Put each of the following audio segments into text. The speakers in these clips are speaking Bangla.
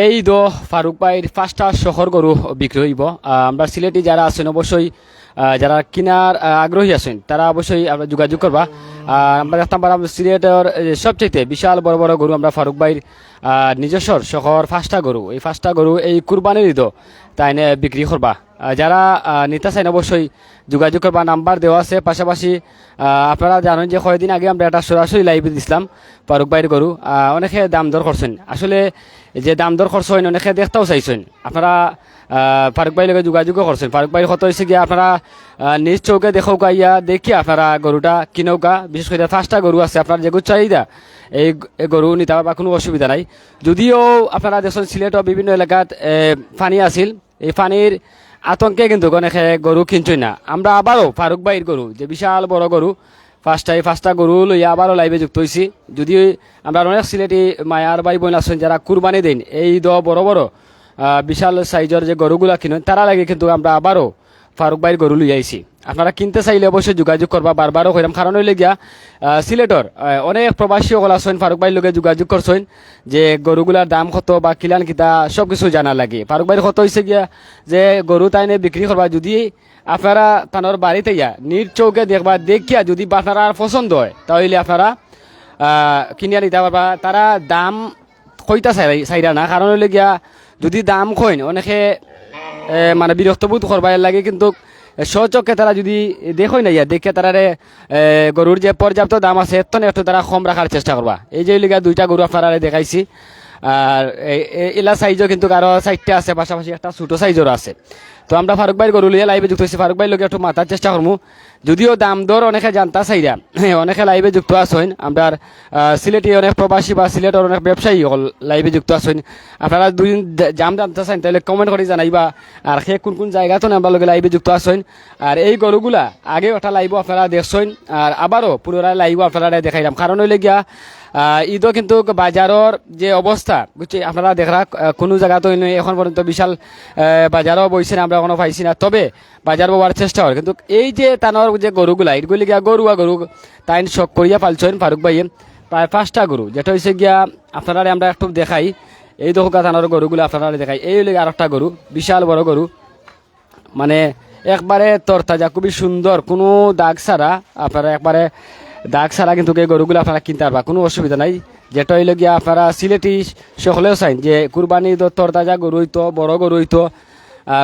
এই দো ফারুক ভাইয়ের পাঁচটা শহর গরু বিক্রি হইব। আমরা সিলেটি যারা আছেন অবশ্যই যারা কিনার আগ্রহী আছেন, তারা অবশ্যই আমরা যোগাযোগ করবা। আমরা দেখতাম সিলেটের সবচেয়ে বিশাল বড় বড় গরু আমরা ফারুক ভাইয়ের নিজস্ব শহর পাঁচটা গরু। এই পাঁচটা গরু এই কুরবানির ঈদ তাই বিক্রি করবা। যারা নিতে চান অবশ্যই যোগাযোগ করবা নাম্বার দেওয়া আছে। পাশাপাশি আপনারা জানেন যে কয়েকদিন আগে আমরা একটা সরাসরি লাইভ দিছিলাম, ফারুক ভাইয়ের গরু। অনেকে দাম দর করছেন। আসলে যে দাম দর খরচ হয় অনেকে দেখতেও চাইছেন। আপনারা ফারুক ভাইয়ের লগে যোগাযোগও করছেন। ফারুক ভাইয়ের কত হয়েছে গিয়ে আপনারা নিজ চৌকে দেখো ইয়া, দেখি আপনারা গরুটা কিনৌকা বিশেষ করে পাঁচটা গরু আছে, আপনার যেগুলো চাহিদা, এই গরু নিতে পারবা, কোনো অসুবিধা নাই। যদিও আপনারা দেখছেন সিলেটও বিভিন্ন এলাকাত পানি আছিল। এই পানির আতঙ্কে কিন্তু অনেকে গরু কিনছই না। আমরা আবারও ফারুক ভাইয়ের গরু, যে বিশাল বড় গরু ফার্স্টটা এই ফার্স্টটা গরু লইয়া আবারও লাইভে যুক্ত হয়েছি যদি আমরা অনেক সিলেটি মায়ার ভাই বোন আছেন যারা কুরবানি দিন, এই দ বড় বড় বিশাল সাইজের যে গরুগুলা কিনেন, তারা লাগে কিন্তু আমরা আবারও ফারুক ভাইয়ের গরু লই আইছি আপনারা কিনতে চাইলে অবশ্যই যোগাযোগ করবা বারবারও কইরাম কারণ হইলে গিয়া সিলেটর অনেক প্রবাসী সকল আছেন ফারুক ভাইয়ের লগে যোগাযোগ করছেন যে গরুগুলার দাম কত বা কিলান কিতা সব কিছু জানা লাগে। ফারুক ভাইয়ের কত হয়েছে গিয়া যে গরু তাইনে বিক্রি করবা যদি আপনারা তানোর বাড়িতে ইয়া নির চৌকে দেখবা, দেখিয়া যদি আপনারা আর পছন্দ হয়, তাহলে আপনারা কিনিয়া নিতে পারবা তারা দাম কইতা চাই চাইরা না। কারণ হইলে গিয়া, যদি দাম কইন, অনেকে মানে বিরক্ত বোধ করবার লাগে, কিন্তু সচকে তারা যদি দেখই না ইয়া দেখে তারারে গরুর যে পর্যাপ্ত দাম আছে এত একটু তারা কম রাখার চেষ্টা করবা এই যে লিগা দুইটা গরু আপনারা দেখাইছি আর এলা সাইজও কিন্তু আরও সাইডটা আছে পাশাপাশি একটা ছোটো সাইজেরও আছে। তো আমরা ফারুক ভাইয়ের গরু লিয়ে লাইভে যুক্ত হয়েছি। ফারুক ভাইয়ের লোকে একটু মাথার চেষ্টা করব যদিও দাম দর অনেকে জানতা চাইরা অনেকে লাইভে যুক্ত আছেন। আমরা সিলেটি অনেক প্রবাসী বা সিলেটের অনেক ব্যবসায়ী হল লাইভে যুক্ত আছেন। আপনারা দুই জাম জানতে চান তাহলে কমেন্ট করে জানাইবা। আর সে কোন কোন জায়গাতে আমরা লগে লাইভে যুক্ত আছেন। আর এই গরুগুলা আগে ওটা লাইভ আপনারা দেখছেন আর আবারও পুনরায় লাইভ আপনারা দেখাইলাম। কারণ হইলে গিয়া ঈদও কিন্তু বাজারের যে অবস্থা বুঝছি আপনারা আহ, কোনো জায়গাতে এখন পর্যন্ত বিশাল বাজারও বইছে না আমরা এখনও পাইছি না। তবে বাজার পাওয়ার চেষ্টা হয় কিন্তু এই যে তানোর যে গরুগুলা এগুলি গিয়া গরু আর গরু, তাইন শখ করিয়া পালছেন ফারুক ভাইয়ে প্রায় পাঁচটা গরু। যেটা হয়েছে গিয়া আপনারা আমরা একটু দেখাই। এই দোকা থানার গরুগুলো আপনারা দেখাই। এই হলে আর একটা গরু, বিশাল বড় গরু। মানে একবারে তরতাজা, খুবই সুন্দর। কোনো দাগ ছাড়া আপনারা একবারে দাগ ছাড়া কিন্তু এই গরুগুলো আপনারা কিনতে পারবা। কোনো অসুবিধা নাই। যেটা হইলে গিয়া আপনারা সিলেটি সকলেও চাইন যে কুরবানি তো তরতাজা গরু হইতো, বড় গরু হইতো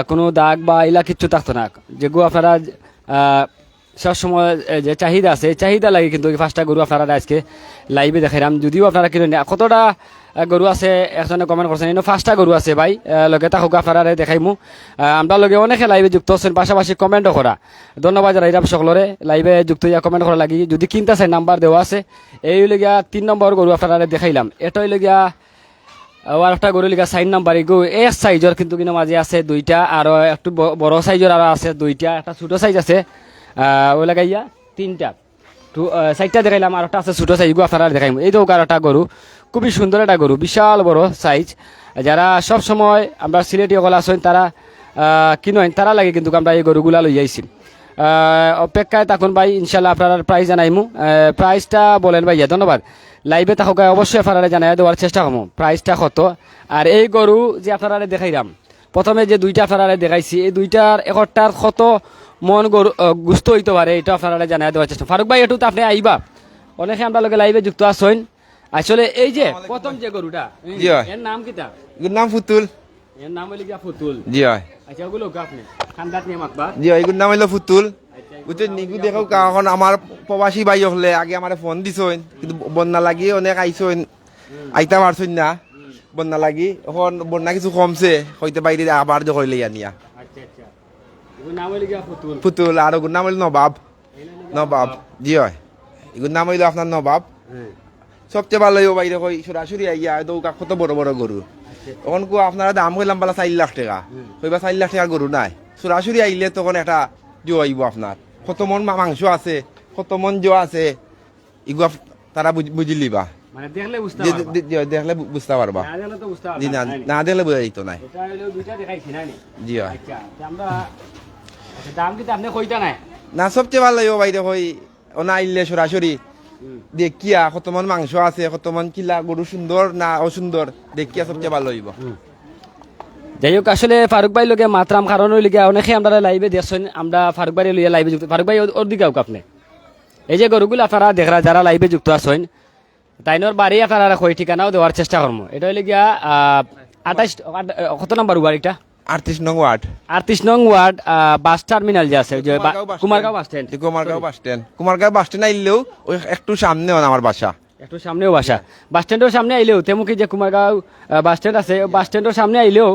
কোনো দাগ বা ইলা কিচ্ছু থাকতো না। যেগুলো আপনারা সবসময় যে চাহিদা আছে চাহিদা লাগে কিন্তু পাঁচটা গরু আপনারা আজকে লাইভে দেখাইলাম। যদিও আপনারা কিনেন কতটা গরু আছে, একজনে কমেন্ট করছেন এনে পাঁচটা গরু আছে ভাই লগে তাহলে আপনারা দেখাইমু। আমরা লগে অনেকে লাইভে যুক্ত আছেন, পাশাপাশি কমেন্টও করা। ধন্যবাদ জানাই রাম সকলরে লাইভে যুক্ত হইয়া কমেন্ট করা লাগি। যদি কিনতে চাই নাম্বার দেওয়া আছে। এই লগিয়া তিন নম্বর গরু আপনারা দেখাইলাম। এটা লগিয়া আর একটা গরু লিখা সাইন নাম্বার এগো এক সাইজর কিন্তু কিন্তু মাঝে আছে দুইটা আর একটু বড় সাইজর আর আছে দুইটা একটা ছোট সাইজ আছে। ওই লাগাইয়া তিনটা। তো সাইডটা দেখাইলাম আর একটা আছে ছোট সাইজ গো আপনারা দেখাইম। এই তো একটা গরু খুবই সুন্দর একটা গরু বিশাল বড় সাইজ যারা সব সময় আমরা সিলেটি সকল আছেন তারা কিনেন তারা লাগে কিন্তু আমরা এই গরুগুলা লই যাইছি অপেক্ষায় থাকুন ভাই ইনশাল্লাহ আপনার প্রাইস জানাইমু। আহ, প্রাইসটা বলেন ভাইয়া ধন্যবাদ। লাইভে থাকুক অবশ্যই আপনারা জানাই দেওয়ার চেষ্টা করব প্রাইসটা কত? আর এই গরু যে আপনারা দেখাইলাম প্রথমে যে দুইটা আপনারা দেখাইছি এই দুইটার একটার কত মন গরু গুস্ত হইতে পারে এটা আপনারা জানাই দেওয়ার চেষ্টা। ফারুক ভাই একটু তো আপনি আইবা। অনেকে আমরা লোকে লাইভে যুক্ত আছেন আসলে এই যে প্রথম যে গরুটা জি। এর নাম কিটা নাম ফুতুল। এর নাম হইলে গিয়া ফুতুল। জি হয়। আচ্ছা ওগুলো আপনি। খান্দাত নিয়ে মাতবা। জি হয় এগুলোর নাম হইল ফুতুল। বুঝছেন নিগু দেখো এখন আমার প্রবাসী ভাই হলে আগে আমার ফোন দিছইন কিন্তু বন্যা লাগি অনেক আইসইন আইতা পারছইন না বন্যা লাগি এখন বন্যা কিছু কমছে হইতে বাইরে আবার যে হইলে আনিয়া আচ্ছা আচ্ছা। ফুতুল আর ওগুলোর নাম হইল নবাব। নবাব জি হয়। এগুলোর নাম হইল আপনার নবাব। সবচেয়ে ভালো হইব বাইরে কই সরাসরি আইয়া দৌকা কত বড় বড় গরু তখন কো আপনারা দাম কইলাম বলা চার লাখ টাকা। কইবা চার লাখ টাকা গরু নাই। সরাসরি আইলে তখন একটা জো আইব আপনার কত মন মাংস আছে কত মন জো আছে আপ- তারা বুঝি লিবা। মানে দেখলে বুঝতে পারবা। জি না না দেখলে বোঝা যেত নাই। জি আচ্ছা আচ্ছা না সবচেয়ে ভালো হইব বাইরে কই ওনা আইলে সরাসরি দেখিয়া কতমান মাংস আছে কতমান কিলা গরু সুন্দর না অসুন্দর দেখিয়া সবচেয়ে ভালো হইব। যাই হোক আসলে ফারুক ভাই লোকে মাত্রাম কারণ লিগে অনেকে আমরা লাইভে দেখছেন আমরা ফারুক ভাই লইয়া লাইভে যুক্ত। ফারুক ভাই ওর- দিকে হোক আপনি। এই যে গরুগুলো আপনারা দেখরা যারা লাইভে যুক্ত আছেন তাইনোর বাড়ি আপনারা কই ঠিকানাও দেওয়ার চেষ্টা করব এটা হইলে গিয়া আঠাইশ কত নাম্বার বাড়িটা আটত্রিশ নং ওয়ার্ড। আটত্রিশ নং ওয়ার্ড বাস টার্মিনাল যে আছে যে Kumargaon bus stand. Kumargaon bus stand. Kumargaon bus stand আইলেও ওই একটু সামনে আমার বাসা। একটু সামনেও বাসা। বাস স্ট্যান্ডের সামনে আইলেও তেমুকি যে কুমারগাঁও বাস স্ট্যান্ড আছে বাস স্ট্যান্ডের সামনে আইলেও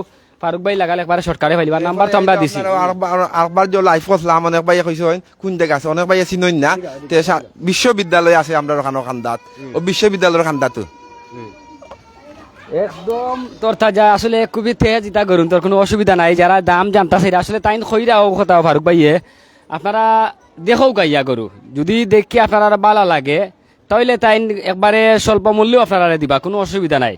ফারুক ভাই লাগালে একবারে শর্টকাটে ফাইলিবার নাম্বার তো আমরা দিছি। আরবার যে লাইফ করলাম অনেক ভাই কইছে কোন জায়গা আছে? অনেক ভাই চিনই না তে বিশ্ববিদ্যালয় আছে আমরা ওখানে খান্দাত ও বিশ্ববিদ্যালয়ের খান্দাতো একদম তোর তাজা আসলে খুবই তেজ ইতা করুন তোর কোনো অসুবিধা নাই যারা দাম জানতাছে আসলে তাইন খইরাও কথা ফারুক ভাইয়ে। আপনারা দেখো গাইয়া গরু যদি দেখি আপনারা বালা লাগে তাহলে তাইন একবারে স্বল্প মূল্যও আপনারা দিবা কোনো অসুবিধা নাই।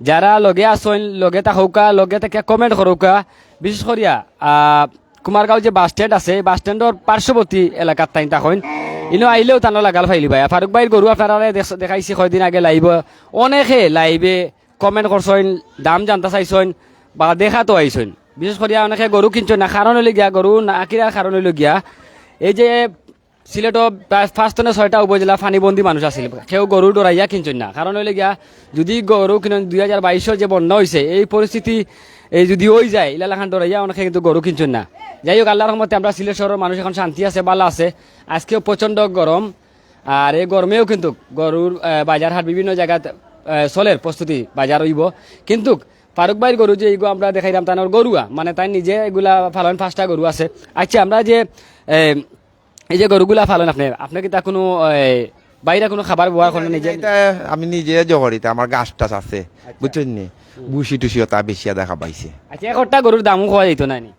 যারা লগে আসইন লগে থাকৌকা, লগে থেকে কমেন্ট করৌকা বিশেষ করিয়া কুমারগাঁও যে বাস স্ট্যান্ড আছে বাস স্ট্যান্ডর পার্শ্ববর্তী এলাকার তাইন তাকইন ইনো আইলেও তানো লাগাল ফাইলি ভাই ফারুক ভাইয়ের গরু আপনারা দেখ- দেখাইছি, কয়দিন আগে লাইভ অনেকে লাইভে কমেন্ট করছেন দাম জানতে চাইছেন বা দেখা তো আইছেন বিশেষ করে অনেকে গরু কিনছেন না কারণ গিয়া গরু না কিনার কারণ গিয়া এই যে সিলেটত প্রায় পাঁচ নে ছয়টা উপজেলা ফানিবন্দি মানুষ আছিল। কেউ গরু ডরাইয়া কিনছেন না। কারণ হইলে গিয়া যদি গরু কিনেন দুই হাজার বাইশের যে বন্যা হয়েছে এই পরিস্থিতি এই যদি ওই যায় ইলালাখান ডরাইয়া অনেকে কিন্তু গরু কিনছেন না। যাই হোক আল্লাহর রহমতে আমরা সিলেট শহরের মানুষ এখন শান্তি আছে ভালো আছে। আজকেও প্রচণ্ড গরম আর এই গরমেও কিন্তু গরুর বাজার হাট বিভিন্ন জায়গাত আহ, চলের প্রস্তুতি বাজার হইব। কিন্তু ফারুক ভাইয়ের গরু যে এইগুলো আমরা দেখাইলাম তার গরুয়া মানে তাই নিজে এগুলা ফালন পাঁচটা গরু আছে। আচ্ছা আমরা যে এই যে গরুগুলা ফালন আপনি আপনি কি তা কোনো বাইরে কোনো খাবার ব্যবহার করেন নিজে? এটা আমি নিজে জহরিতে আমার গাছ টাছ আছে বুঝছেন নি বুসি টুসি তা বেশি দেখা পাইছে। আচ্ছা একটা গরুর দামও খাওয়া যেত না নি?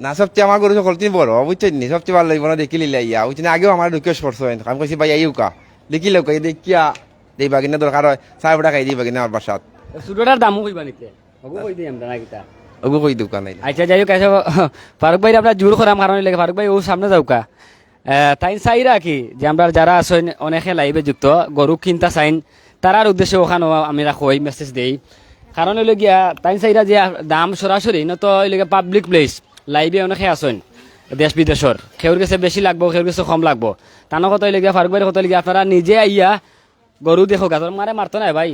না সবচেয়ে আমার গরু সকল তিন বড় বুঝছেন নি সবচেয়ে ভালো লাগবে না দেখি লিলে ইয়া বুঝছেন আগেও আমার রিকোয়েস্ট করছ আমি কইছি ভাই আইউকা দেখি লোক দেখিয়া দেবা কিনা দরকার হয়। চার টাকা দিবা কিনা আমার বাসাত সুটোটার দামও কইবা নিতে ওগো কই দিই আমরা নাকি তা ওগো কই দোকান নাই আচ্ছা যাই হোক আচ্ছা ফারুক ভাই আমরা জোর করাম কারণ লাগে। ফারুক ভাই ও সামনে যাওকা। তাই চাইরা কি যে আমরা যারা আছেন অনেকে লাইভে যুক্ত গরু কিনতা চাইন তারার উদ্দেশ্যে ওখানে আমি রাখই মেসেজ দেই। কারণ হইলে গিয়া তাই চাইরা যে দাম সরাসরি ন তো হইলে পাবলিক প্লেস লাইভে অনেকে আছেন, দেশ বিদেশর সেউর কাছে বেশি লাগবো সেউর কাছে কম লাগবো। তানো কত গিয়া ফারুক ভাইয়ের কত গিয়া আপনারা নিজে আইয়া গরু দেখো গাছর মারে মারতো না ভাই।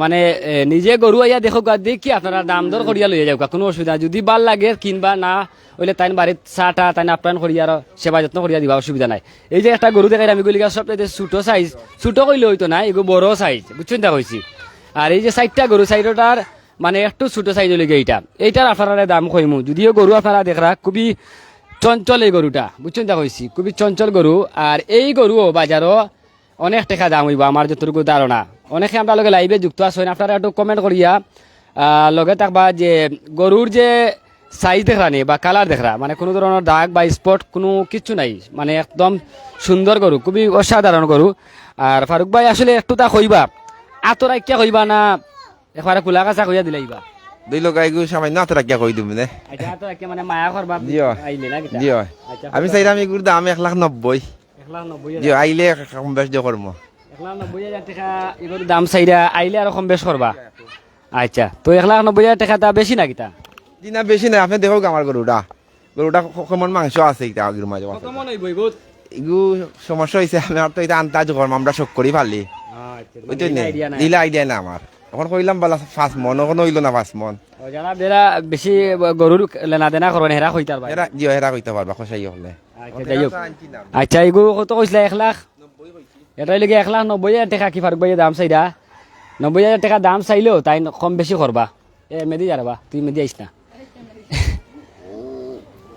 মানে নিজে গরু আইয়া দেখো গা কি আপনারা দাম দর করিয়া লইয়া যাও কোনো অসুবিধা। যদি ভালো লাগে, কিনবা, না হইলে তাইন বাড়িত চাহটা তাইন আপ্যায়ন করিয়া আর সেবা যত্ন করিয়া দিবা, অসুবিধা নাই। এই যে একটা গরু দেখাই আমি গলিগা সব ছোট সাইজ ছোট কইলে হইতো না এগুলো বড় সাইজ বুঝছেন তা কইছি আর এই যে সাইডটা গরু সাইডটার মানে একটু ছোট সাইজ হইলে এইটা। এইটার আপনারা দাম কইমু যদিও গরু আপনারা দেখরা খুবই চঞ্চল এই গরুটা বুঝছেন তা কইছি খুবই চঞ্চল গরু আর এই গরুও বাজারও অনেক টাকা দাম হইব আমার যতটুকু ধারণা অনেকে আমরা লগে লাইভে যুক্ত আছেন আপনারা একটু কমেন্ট করিয়া লগে থাকবা যে গরুর যে সাইজ দেখরা নি বা কালার দেখরা মানে কোনো ধরনের দাগ বা স্পট কোনো কিছু নাই মানে একদম সুন্দর গরু খুবই অসাধারণ গরু আর ফারুক ভাই আসলে একটু তা কইবা আতরা কিয়া কইবা না একবারে খোলা কাছা কইয়া দিলাইবা দুই লোক আইগু সামান্য হাতে রাখিয়া কই দিম নে আচ্ছা মানে মায়া করবা হয়। আইলে না জি আচ্ছা, আমি চাইলাম এগুর দাম এক লাখ নব্বই এক লাখ নব্বই আইলে কম বেশ করব এক লাখ নব্বই হাজার টাকা এবার দাম চাইরা আইলে আর কম বেশ করবা। আচ্ছা তো এক লাখ নব্বই হাজার টাকা তা বেশি না কিতা জি না বেশি নাই। আপনি দেখো আমার গরুটা। গরুটা কেমন মাংস আছে এটা আগের মাঝে? কত হইব এগু সমস্যা হয়েছে আমি আর তো এটা আন্তাজ করম আমরা শোক করি পারলি। নি নাই। দিলে আইডিয়া না আমার। এখন কইলাম বলা পাঁচ মন এখন হইল না পাঁচ মন। যারা বেরা বেশি গরুর লেনা দেনা করেন হেরা কইতার ভাই এরা জি এরা কইতে পারবা খসাই হলে। আচ্ছা যাই হোক। আচ্ছা কত কইছিলা এক লাখ? এটাই লেগে এক লাখ নব্বই হাজার টাকা কি ফারুক ভাইয়ের দাম চাইরা নব্বই হাজার টাকা দাম চাইলেও তাই কম বেশি করবা এ, মেদি যারবা তুই মেদি আইস না।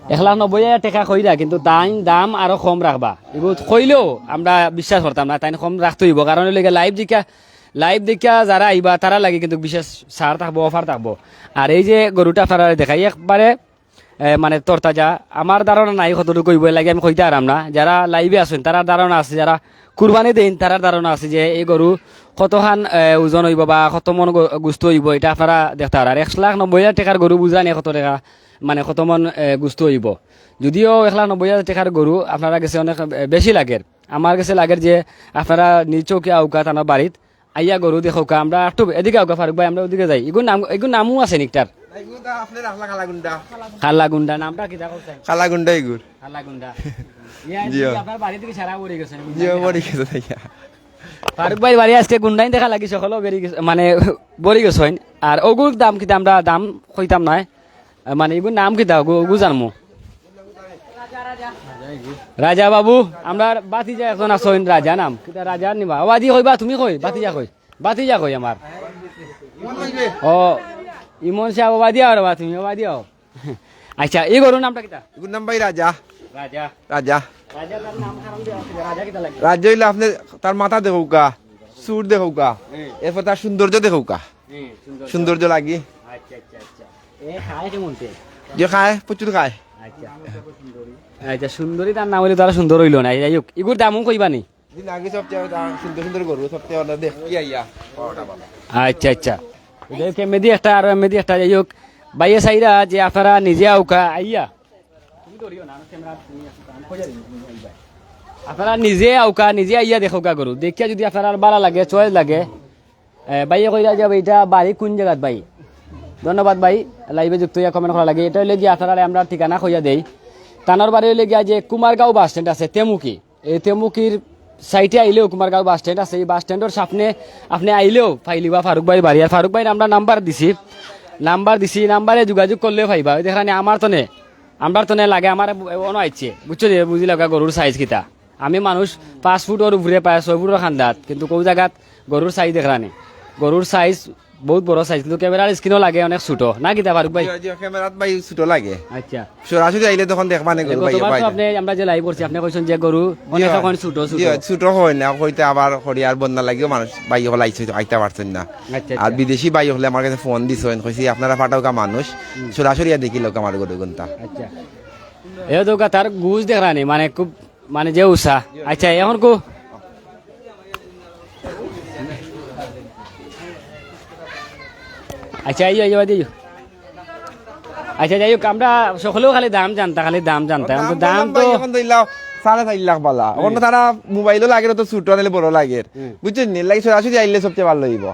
এক লাখ নব্বই হাজার টাকা কইরা কিন্তু তাই দাম আরও কম রাখবা এগুলো কইলেও আমরা বিশ্বাস করতাম না তাই কম রাখতে হইব কারণ লেগে লাইভ দেখা লাইভ দেখা যারা আইবা তারা লাগে কিন্তু বিশেষ সার থাকব অফার থাকব। আর এই যে গরুটা আপনারা দেখাই একবারে মানে তরতাজা। আমার ধারণা নাই কতটুকু কইব লাগে, আমি কইতে আরাম না। যারা লাইভে আছেন তারা ধারণা আছে যারা কুরবানি দেন তারা ধারণা আছে যে এই গরু কতখান ওজন হইব বা কত মন গুস্ত হইব, এটা আপনারা দেখতে আর এক লাখ নব্বই হাজার টাকার গরু বুঝা নেই কত টাকা মানে কত মন গুস্ত হইব। যদিও এক লাখ নব্বই হাজার টাকার গরু আপনারা গেছে অনেক বেশি লাগে। আমার কাছে লাগে যে আপনারা নিজ চৌকে আউকা তানোর বাড়িত আইয়া গরু দেখোকা, আমরা একটু এদিকে আউকা ফারুক ভাই, আমরা ওদিকে যাই। এগুলো নাম এগুলো নামও আছে নিকটার আপনি রাখলা কালাগুন্ডা খাল্লা গুন্ডা নামটা কি দেখো কালাগুন্ডা এগুর খাল্লা আপনার বাড়ি থেকে সারা পড়ে গেছে জিও গেছে ফারুক ভাই বাড়ি আজকে গুন্ডাইন দেখা লাগি সকলেও বেরিয়ে গেছে মানে বড়ি গেছে হইন। আর ওগুর দাম কিতা আমরা দাম কইতাম নাই। মানে এগুর নাম কিতা ওগু ওগু জানমু। রাজা বাবু আমরা বাতিজা এখন আসইন রাজা নাম। কিতা রাজা নিবা? আবাদি কইবা তুমি কই? বাতিজা কই? বাতিজা কই আমার ও ইমন সাহেব আবাদি আর বা তুমি আবাদি আও আচ্ছা এই গরুর নামটা কিতা? এগুর নাম ভাই রাজা। রাজা। রাজা। রাজা তার নাম কারণ দিয়া রাজা কিতা লাগে? রাজ্য হইলে আপনি তার মাথা দেখৌকা সুর দেখৌকা এরপর তার সৌন্দর্য দেখৌকা সুন্দর সৌন্দর্য। লাগি। আচ্ছা আচ্ছা আচ্ছা। এ খায় কেমন যে খায় প্রচুর খায়। আচ্ছা। আচ্ছা সুন্দরী তার নাম হইলে তারা সুন্দর হইল না। যাই হোক ইগুর দামও কইবা নি? আগে সবচেয়ে সুন্দর সুন্দর গরু সবচেয়ে দেখ কি আইয়া আচ্ছা আচ্ছা। হোক এমনি একটা আর এমনি একটা যাই হোক বাইয়ে সাইরা যে আপনারা নিজে আউকা আইয়া আপনারা নিজে আউকা নিজে আইয়া দেখোকা গরু দেখিয়া যদি আপনার বালা লাগে চয়েস লাগে বাইয়ে কইরা যাবে এটা বাড়ি কোন জায়গাত বাই ধন্যবাদ ভাই লাইভে যুক্ত হইয়া কমেন্ট করা লাগে এটা হইলে গিয়ে আপনারা আমরা ঠিকানা কইয়া দেই তানোর বাড়ি হইলে গিয়া যে কুমারগাঁও বাস স্ট্যান্ড আছে তেমুকি এই তেমুকির সাইটে আইলেও কুমারগাঁও বাস স্ট্যান্ড আছে। এই বাস স্ট্যান্ডের সামনে আপনি আইলেও ফাইলিবা ফারুক ভাই বাড়ি। আর ফারুক ভাই আমরা নাম্বার দিছি। নাম্বার দিছি, নাম্বারে যোগাযোগ করলেও ফাইবা। ওই দেখানি আমার তনে আমার তনে লাগে, আমার অন আইছে। বুঝছ যে বুঝি লাগা গরুর সাইজ কিতা। আমি মানুষ পাঁচ ফুটর উপরে পায় ছয় ফুটর খান্দাত। কিন্তু কেউ জায়গাত গরুর সাইজ দেখানি গরুর সাইজ বহুত বড় সাইজ কিন্তু ক্যামেরার স্ক্রিনও লাগে অনেক ছোট। না কিতা ফারুক ভাই? ক্যামেরাত ভাই ছোট লাগে। আচ্ছা। সরাসরি আইলে তখন দেখবা না গরু ভাই ভাই আপনি আমরা যে লাইভ করছি আপনি কইছেন যে গরু অনেক এখন ছোট ছোট। ছোট হয় না হইতে আবার হরিয়ার বন্যা লাগিও মানুষ বাই হলে আইছে আইতে পারছেন না। আচ্ছা আর বিদেশি বাই হলে আমার কাছে ফোন দিছেন কইছি আপনারা ফাটাওকা মানুষ সরাসরি দেখি লোক আমার গরু গুনতা আচ্ছা। এ তো তার গুজ দেখানি মানে খুব মানে যে উষা আচ্ছা এখন কো আচ্ছা এই এই এই আচ্ছা যাই হোক আমরা সকলেও খালি দাম জানতা খালি দাম জানতা। কিন্তু দাম তো সাড়ে চার লাখ এখন তো তারা মোবাইলও লাগে তো ছোট নিলে বড় লাগে। বুঝছেন নি? লাগে সরাসরি আইলে সবচেয়ে ভালো হইব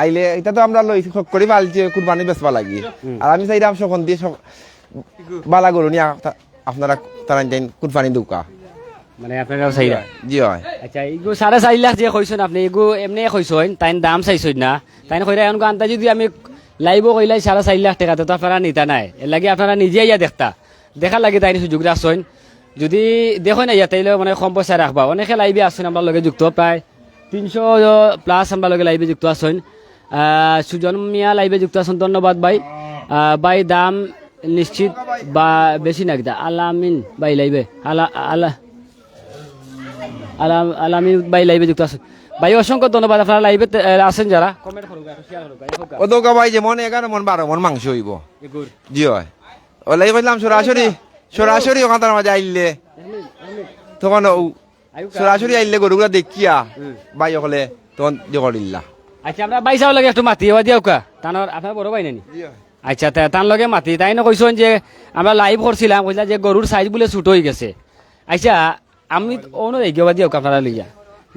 আইলে এটা তো আমরা লই শখ করে পালছি কুরবানি বেচবা লাগি। আর আমি চাইলাম সখন দিয়ে বালা গরু নিয়ে আপনারা তারা যাই কুরবানি দুকা। মানে আপনারা চাইরা জি হয়। আচ্ছা এগু সাড়ে চারি লাখ যে কইছেন আপনি এমনি কইছেন তাইন দাম চাইছেন না। তাইন কইরা এখন আনতা যদি আমি লাইব কইলাই সাড়ে চারি লাখ টাকা তো আপনারা নিতা নাই। এর আপনারা নিজে ইয়া দেখতা। দেখা লাগে তাইন সুযোগ রাখছেন যদি দেখো না ইয়া তাইলে মানে কম পয়সা রাখবা অনেকে লাইভে আসছেন আমার লগে যুক্ত প্রায় তিনশো প্লাস আমরা লগে লাইভে যুক্ত আহ, সুজন মিয়া লাইভে যুক্ত আছেন ধন্যবাদ আহ, ভাই দাম নিশ্চিত বা বেশি না কিতা? আলামিন ভাই লাইবে। আলা আলা আলাম আলামী ভাই লাইভে যুক্ত আছেন ভাই অসংখ্য ধন্যবাদ আপনারা লাইভে আছেন যারা। কমেন্ট শেয়ার ও দোকা ভাই যেমন এগারো মন বারো মন মাংস হইব। জি হয়। ওলাই কইলাম সরাসরি সরাসরি ওখান তার মাঝে আইলে। তখন সরাসরি আইলে গরুগুলা দেখিয়া বাই হলে তখন যে করিল্লা। আচ্ছা আমরা ভাই চাও লাগে একটু মাতি হওয়া দিও কা। তানোর আপনার বড় ভাই নানি? আচ্ছা তা- তার লগে মাতি। তাই না কইছেন যে আমরা লাইভ করছিলাম কইলা যে গরুর সাইজ বলে ছোট হয়ে গেছে। আচ্ছা আমি অনু দেখিও দিও আপনারা লইয়া।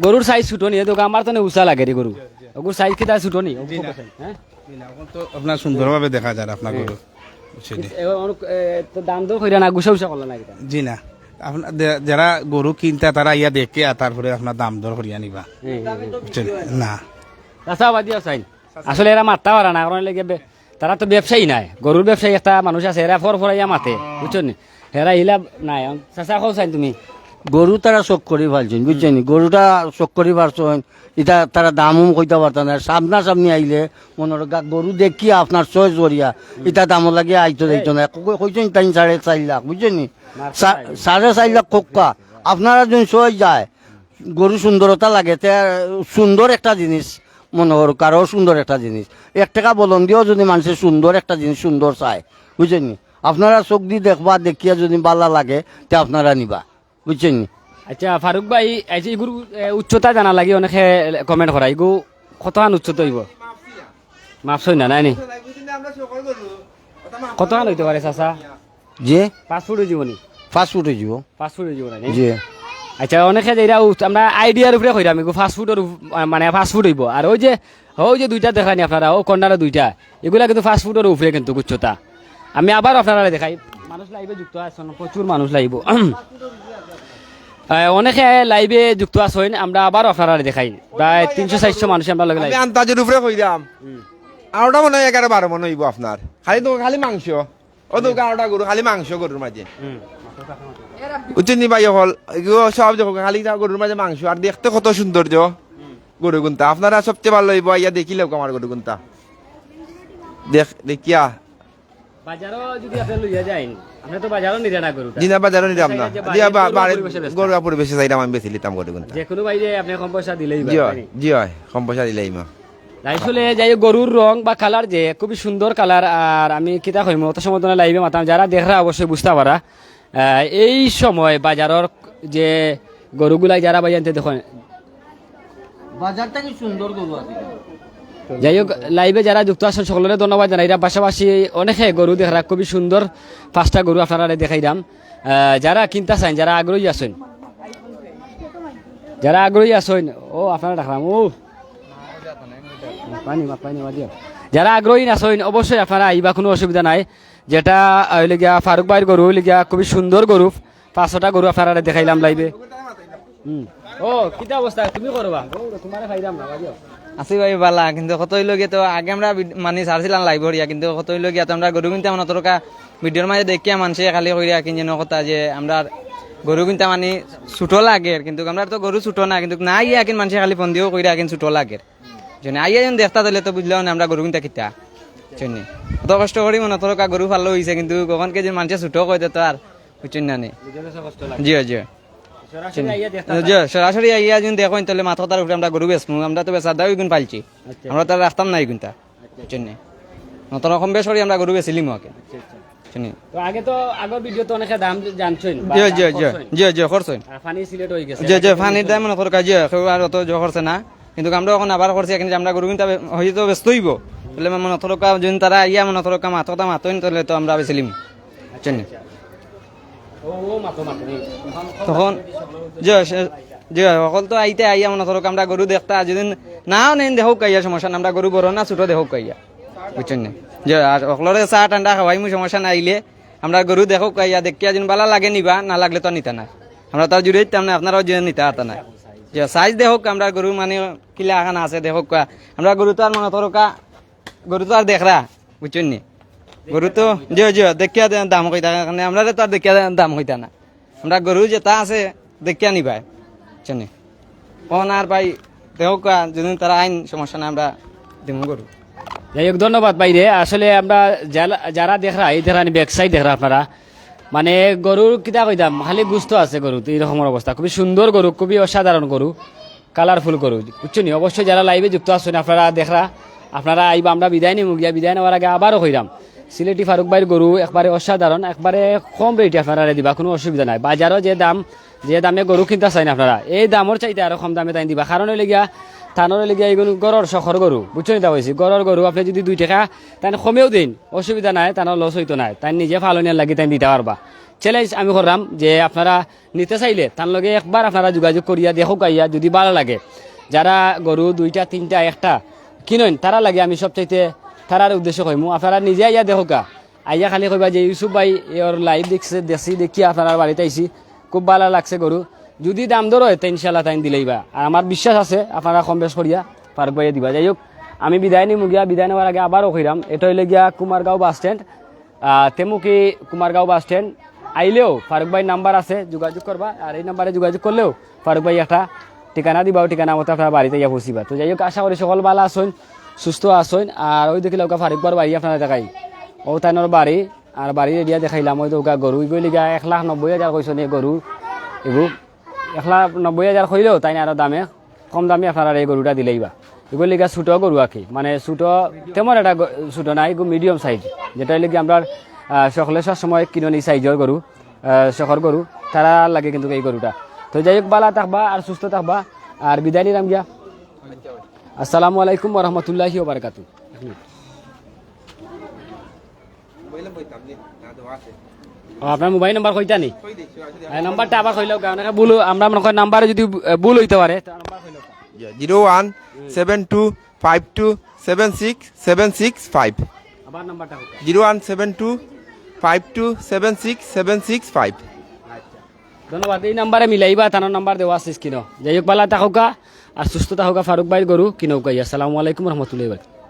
গরুর সাইজ ছোট নিয়ে তো আমার তো উষা লাগে রে গরু। গরুর সাইজ কি তার ছোট নি? হ্যাঁ? আপনার সুন্দরভাবে দেখা যায় আপনার গরু। বুঝছেন এ, তো দাম দর কইরা না গুছা উষা করলা না জি না। আপনার যারা গরু কিনতে তারা ইয়া দেখে তারপরে আপনার দাম দর করিয়া নিবা। বুঝছেন না? রাস্তা বাদ দিও চাইন আসলে এরা মারতে পারে না কারণ লেগে তারা তো ব্যবসায়ী নাই। গরুর ব্যবসায়ী একটা মানুষ আছে এরা ফর ফরাইয়া মাতে বুঝছ নি? হেরা ইলা নাই চাচা খাও চাইন তুমি? গরু তারা চোখ করে পারছেন বুঝছেন? গরুটা চোখ করে পারছেন এটা তারা দামও কইতে পারতেন না সামনা সামনি আইলে মনের গরু দেখি আপনার চয়েস জরিয়া এটা দাম লাগে আইতো যাইতো না। কইছেন তাই সাড়ে চার লাখ বুঝছেন? সাড়ে চার লাখ কোকা আপনারা যদি চয়েস যায় গরু সুন্দরতা লাগে তে সুন্দর একটা জিনিস মনে করো কারও সুন্দর একটা জিনিস। এক টাকা বলন দিয়েও যদি মানুষের সুন্দর একটা জিনিস সুন্দর চায় বুঝছেন? নি? আপনারা চোখ দিয়ে দেখবা দেখিয়া যদি বালা লাগে তে আপনারা নিবা। বুঝছেন আচ্ছা ফারুক ভাই এই যে এগুর উচ্চতা জানা লাগে অনেকে কমেন্ট করা এগু কতখান উচ্চতা হইব? মাপছই না নাই নি? কতখান হইতে পারে চাচা? যে? পাঁচ ফুট হয়ে নি? ফাস্ট ফুড হয়ে যাব পাঁচ ফুট হয়ে যাব না? নি? যে। আচ্ছা অনেকে উঠ- আমরা আইডিয়ার উপরে কইরাম এগো ফাস্ট ফুডের মানে ফাস্ট ফুড হইব। আর ওই যে ওই যে দুইটা দেখানি আপনারা? ও কর্নারে দুইটা। এগুলা কিন্তু ফাস্ট ফুডের উপরে কিন্তু গুচ্ছতা আমি আবার আপনারা দেখাই। মানুষ লাইভে যুক্ত আছেন। প্রচুর মানুষ লাইব। অনেকে লাইভে যুক্ত আছেন আমরা আবার আপনারা দেখাই। প্রায় তিনশো চারশো মানুষ আমরা লগে লাইভ আন্তাজের উপরে কইরাম আরোটা মনে হয় এগারো বারো মনে হইব আপনার। খালি তো খালি মাংস। ও তো আরোটা গরু খালি মাংস গরুর মাঝে। উচ্চনি ভাই হল সব যখন খালি গরুর মাঝে মাংস। আর দেখতে কত সৌন্দর্য গরু গুনতা। আপনারা সবচেয়ে ভালো হইব ইয়া দেখিলেও আমার গরু গুনতা। দেখ দেখিয়া। বাজারও যদি আপনি লইয়া যাই আপনি তো বাজারও নিরে না গরুটা। বাজারও নিলাম না। দিয়া বাড়ি গরু পরিবেশে ব্যস্ত। গরু পরিবেশে চাইলাম আমি বেশি লিতাম গরু গুনতা যে কোনো বাইরে আপনি কম পয়সা দিলেই জি হয় জি হয় কম পয়সা দিলেই মা। আসলে যাই গরুর রং বা কালার যে খুবই সুন্দর কালার আর আমি কিতা কইম অত সময় লাইভে মাতাম যারা দেখরা অবশ্যই বুঝতে পারা। এই সময় বাজারের যে গরুগুলাই যারা বাজানতে দেখুন। বাজারটা কি সুন্দর গরু আছে? যাই হোক লাইভে যারা যুক্ত আছেন সকলের ধন্যবাদ জানাই। পাশাপাশি অনেকে গরু দেখরা খুবই সুন্দর পাঁচটা গরু আপনারা দেখাইলাম যারা কিনতে চান যারা আগ্রহী আছেন, যারা আগ্রহী আছেন, ও, আপনারা দেখলাম, ও। পানি পানি দিও যারা আগ্রহী আছেন, অবশ্যই আপনারা আইবা, কোনো অসুবিধা নাই। যেটা হইলে গিয়া ফারুক ভাইয়ের গরু, হইলে গিয়া খুবই সুন্দর গরু। পাঁচশোটা গরু আপনারা দেখাইলাম লাইভে হুম। ও কিতা অবস্থা? তুমি করবা? তোমার খাইলাম না বাদিও আছি ভাই বালা কিন্তু কত হইল গিয়ে তো আগে আমরা মানে ছাড়ছিলাম লাইভ হরিয়া কিন্তু কত হইল গিয়া তো আমরা গরু কিনতে মানে অতটা ভিডিওর মাঝে দেখিয়া মানুষে খালি করিয়া কিনছে কথা যে আমরা গরু কিনতে মানে ছুটো লাগে কিন্তু আমরা তো গরু ছুটো না কিন্তু না ইয়া কিন মানুষে খালি ফোন দিও কইরা কিন ছুটো লাগে জন্য আইয়া যখন দেখতা দিলে তো বুঝলাম আমরা গরু কিনতে কিতা জন্য অত কষ্ট করি মনে অতটা গরু ভালো হয়েছে কিন্তু কখন কে যে মানুষে ছুটো কইতে তো আর বুঝছেন না নি জি জি সরাসরি আইয়া যদি দেখো তাহলে মাথা তার উপরে আমরা গরু বেচমু। আমরা তো বেচার দাও গুণ পাইছি আমরা তার রাখতাম নাই গুণটা জন্য নতুন রকম বেশ করি আমরা গরু ওকে তো আগে তো আগর ভিডিও তো অনেকে দাম জানছেন বা জি দাম জি জি জি জি করছেন ফানি সিলেট হয়ে গেছে। যে যে ফানির দাম করো কাজে আর অত জো করছে না। কিন্তু আমরা এখন আবার করছি এখানে যে আমরা গরু কিনতে হয়তো ব্যস্ত হইব। তাহলে মনে থরকা যদি তারা ইয়া মনে থরকা মাথা মাতইন তাহলে তো আমরা এই। তখন যে সকল তো আইতে আইয়া মনে ধরো আমরা গরু দেখতা, যেদিন নাও নেই দেখো কাইয়া সমস্যা আমরা গরু বড় না ছোট দেখো কাইয়া, বুঝছেন না? যে সকলরে চাহ ঠান্ডা খাওয়াই মু সমস্যা না আইলে, আমরা গরু দেখো কাইয়া দেখিয়া যেন বালা লাগে নিবা, না লাগলে তো নিতা না। আমরা তার জুড়ে দিতাম না আপনারাও যে নিতে পারতা না যে সাইজ দেখো আমরা গরু মানে কিলা এখানে আছে দেখো কা আমরা গরু তো আর মনে ধরো কা, গরু তো আর দেখরা বুঝছেন নি? গরু তো যে যে, দেখিয়া দে- দাম কইতা কারণে আমরা তো আর দেখিয়া দে- দাম কইতা না। আমরা গরু যেটা আছে, দেখিয়া নিবাই চেনে কখন আর ভাই দেহ কা যদি তারা আইন সমস্যা না আমরা দিমু গরু যাই হোক, ধন্যবাদ বাইরে আসলে আমরা যারা- দেখরা এই দেখরা ব্যাকসাইড দেখরা আপনারা মানে গরুর কিতা কইতাম খালি গুস্ত আছে গরু এইরকমের অবস্থা খুবই সুন্দর গরু খুবই অসাধারণ গরু কালারফুল গরু বুঝছেন অবশ্যই যারা লাইভে যুক্ত আছেন আপনারা দেখরা আপনারা আইবা আমরা বিদায় নিমু। গিয়া বিদায় নেওয়ার আগে আবারও কইরাম সিলেটি ফারুক ভাইয়ের গরু একবারে অসাধারণ একবারে কম রেটে আপনারা দিবা, কোনো অসুবিধা নাই। বাজারও যে দাম, যে দামে গরু কিনতে চাই না আপনারা এই দামর চাইতে আরও কম দামে তাই দিবা। কারণ হইলে গিয়া থানোর হইলে গিয়া এইগুলো গরর শখর গরু বুঝছ নিতে হয়েছি গরর গরু আপনি যদি দুই টাকা তাই কমেও দিন, অসুবিধা নাই তার লস হইতো নাই। তাই নিজে ফালনিয়ার লাগি তাই দিতে পারবা চ্যালেঞ্জ আমি করলাম যে আপনারা নিতে চাইলে তার লগে একবার আপনারা যোগাযোগ করিয়া দেখো গাইয়া যদি ভালো লাগে। যারা গরু দুইটা, তিনটা, একটা কিনেন তারা লাগে আমি সবচাইতে তারার উদ্দেশ্য কইমু আপনারা নিজে আইয়া দেখো কা আইয়া খালি কইবা যে ইউসুফ ভাই এর লাইভ দেখছে, দেখছি, দেখি আপনার বাড়িতে আইছি খুব ভালো লাগছে গরু যদি দাম দর হয়, তো ইনশাল্লাহ তাই দিলেইবা আর আমার বিশ্বাস আছে আপনারা কম বেশ করিয়া ফারুক ভাইয়া দিবা। যাই হোক, আমি বিদায় নিমু গিয়া, বিদায় নেওয়ার আগে আবারও কইরাম এটা হইলে গিয়া কুমারগাঁও বাস স্ট্যান্ড তেমুকি কুমারগাঁও বাস স্ট্যান্ড আইলেও ফারুক ভাই নাম্বার আছে, যোগাযোগ করবা আর এই নাম্বারে যোগাযোগ করলেও ফারুক ভাই একটা ঠিকানা দিবা ঠিকানা মতো আপনার বাড়িতে ইয়া পৌঁছিবা। তো যাই হোক, আশা করি সকল ভালো আসুন সুস্থ আসুন আর ওই দেখিলে ওকা ফারুক বার বাড়ি আপনারা দেখাই। ও তাইনোর বাড়ি আর বাড়ি এরিয়া দেখাইলাম ওই ওকা গরু গই লিগা এক লাখ নব্বই হাজার কইসন এই গরু এগুলো এক লাখ নব্বই হাজার কইলেও তাই আরও দামে কম দামে আপনারা এই গরুটা দিলেইবা এগুলো লিগা ছোটো গরু আঁকি মানে ছোটো তেমন একটা গ- ছোটো নাই এগুলো মিডিয়াম সাইজ যেটা লিগে আমরা সকলে সময় কিননি সাইজের গরু শখর গরু তারা লাগে কিন্তু এই গরুটা তো যাই হোক, বালা থাকবা আর সুস্থ থাকবা। আর বিদায় নিলাম গিয়া আসসালামু আলাইকুম রহমতুল্লাহি বারকাতু ও, আপনার মোবাইল নাম্বার কইতা নি? নাম্বারটা আবার কইলেও অনেকে ভুল আমরা মনে করি নাম্বারে যদি ভুল হইতে পারে zero one seven two five two seven six seven six five আবার নাম্বারটা zero one seven two five two seven six seven six five ধন্যবাদ এই নাম্বারে মিলাইবা তার নাম্বার দেওয়া আছে কিনো যাই হোক পালা থাকুকা আর সুস্থ হোক ফারুক ভাই গরু কিনৌকা আসসালামু আলাইকুম রহমতুল্লাহ